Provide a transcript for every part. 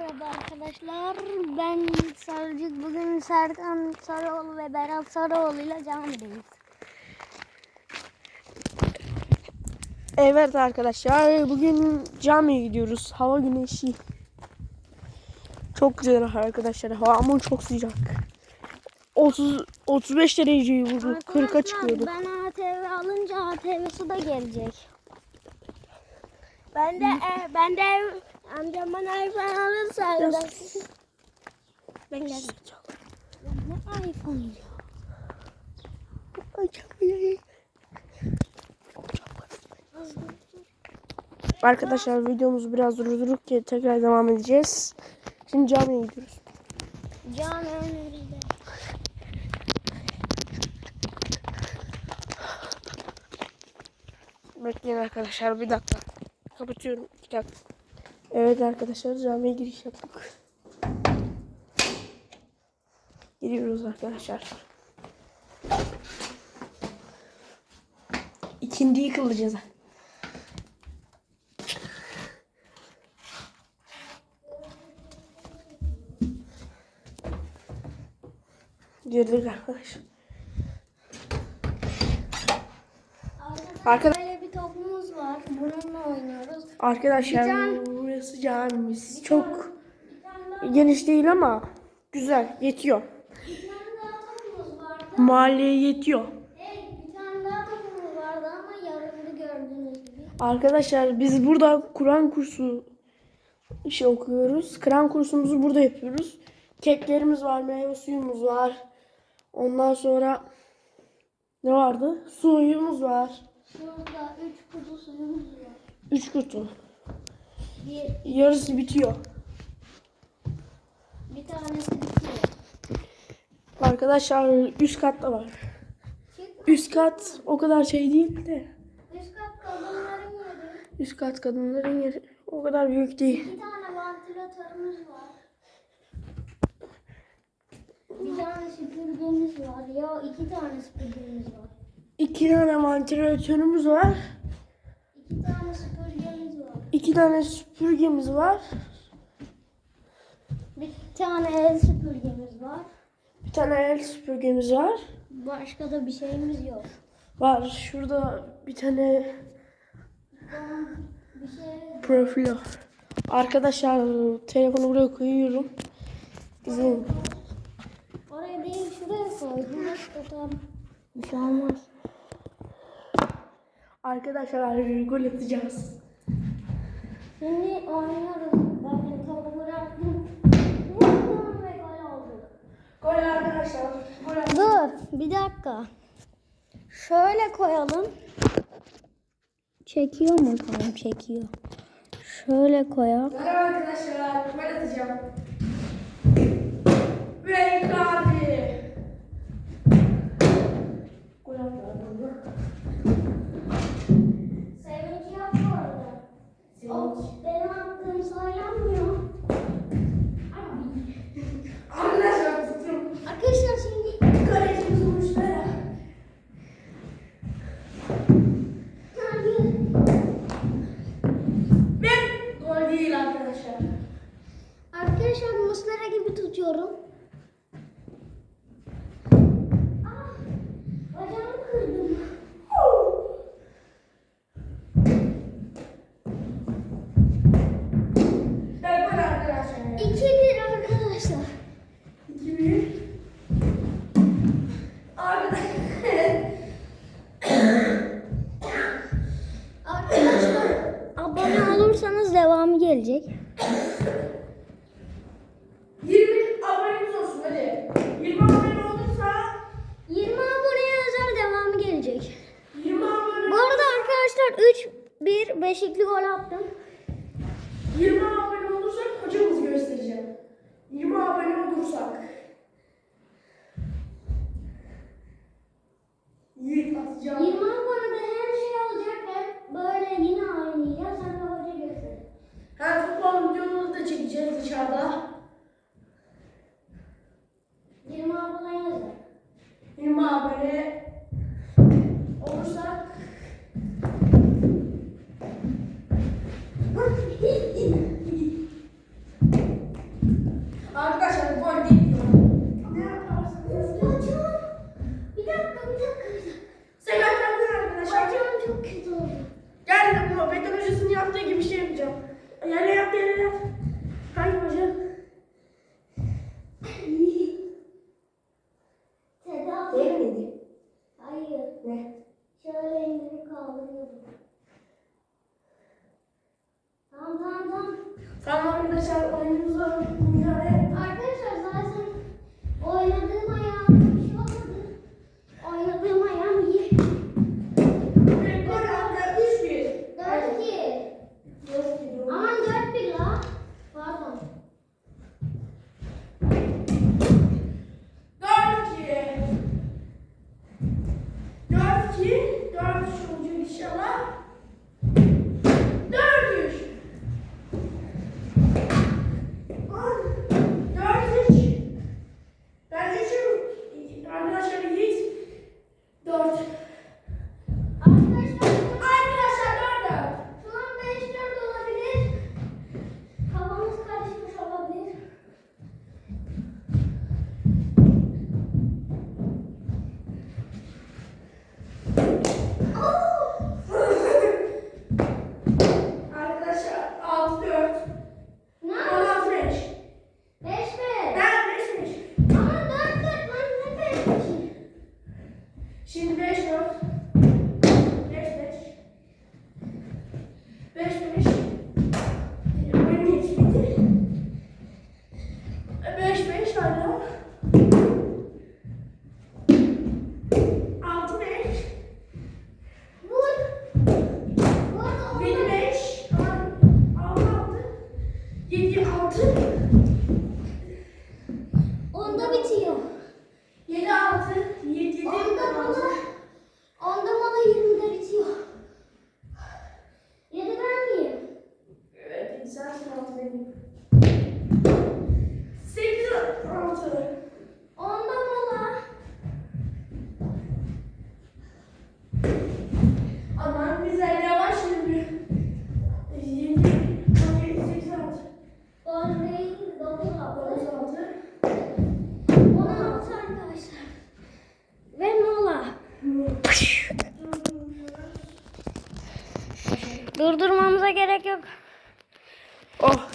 Merhaba arkadaşlar. Ben Sarıcık. Bugün Serkan Sarıoğlu ve Berat Sarıoğlu ile camideyiz. Evet arkadaşlar bugün camiye gidiyoruz. Hava güneşi. Çok güzel arkadaşlar. Hava ama çok sıcak. 30 35 dereceyi vurdu. 40'a çıkıyordu. ben ATV alınca ATV'si de gelecek. Ben de e, ben de amcam bana iPhone alırsa ben geldim. Ne iPhone ya? Arkadaşlar videomuzu biraz durdurduk ki tekrar devam edeceğiz. Şimdi camiye gidiyoruz. Cami önümüzde. Bekleyin arkadaşlar bir dakika. Kapatıyorum iki dakika. Evet arkadaşlar camiye giriş yaptık. Giriyoruz arkadaşlar. İkindiyi kılacağız. Girdik arkadaşlar. Arkadaş- Böyle bir topumuz var. Bununla oynuyoruz. Arkadaşlar Bir tane- burası camimiz. Çok geniş değil ama güzel yetiyor. Mahalleye yetiyor. Arkadaşlar biz burada Kur'an kursu şey okuyoruz. Kur'an kursumuzu burada yapıyoruz. Keklerimiz var, meyve suyumuz var. Ondan sonra ne vardı? Suyumuz var. Şurada üç kutu suyumuz var. Üç kutu. Bir, Yarısı bitiyor. bir tanesi bitiyor. Arkadaşlar üst katta var. Üst kat o kadar şey değil de. Üst kat kadınların yeri. Üst kat kadınların yeri o kadar büyük değil. İki tane vantilatörümüz var. Bir tane süpürgemiz var. Ya iki tane süpürgemiz var. İki tane vantilatörümüz var. İki tane süpürgemiz var. İki tane süpürgemiz var. Bir tane el süpürgemiz var. Bir tane el süpürgemiz var. Başka da bir şeyimiz yok. Var şurada bir tane Bir şey profil var. Arkadaşlar telefonu buraya koyuyorum. İzleyin. oraya değil şuraya tutar? Bir şey olmaz. Arkadaşlar gol atacağız. Şimdi oynuyoruz. Ben topu bıraktım. Vurdum ve gol oldu. Gol arkadaşlar. Gol Dur bir dakika. Şöyle koyalım. Çekiyor mu bakalım? Çekiyor. Şöyle koyak. Merhaba arkadaşlar. Gol atacağım. Ve Amen. Beşikli gol attım. 20 abone olursak hocamızı göstereceğim. 20 abone olursak. Yiğit atacağım. 20 abonede beden hocasının yaptığı gibi şey yapacağım. Yere yap, yere yap. Hangi hoca? Tedavi. Değil miydi? Hayır. Ne? Şöyle indirip kaldırıyorum. Tamam tamam tamam. Tamam arkadaşlar oyunumuz var. 7 6. Onda bitiyor. 7 6. 7 7. Onda bana, onda bana 20'de bitiyor. 7 ben miyim? Evet, insan altı benim. 8 6. Onda mola. Aman güzel yavaş yürü. 7 17 8 6. Doğru değil, 9 9 6. 6. 16 arkadaşlar. Ve mola. Durdurmamıza gerek yok. Oh.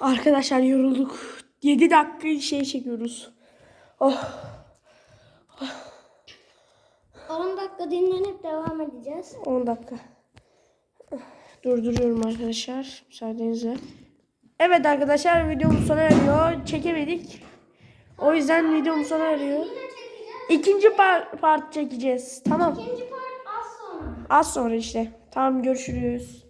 Arkadaşlar yorulduk. 7 dakika şey çekiyoruz. Oh. 10 dakika dinlenip devam edeceğiz. 10 dakika. Durduruyorum arkadaşlar. Müsaadenizle. Evet arkadaşlar videomuz sona eriyor. Çekemedik. O yüzden videomuz sona eriyor. İkinci par- part çekeceğiz. Tamam. İkinci part az sonra. Az sonra işte. Tamam görüşürüz.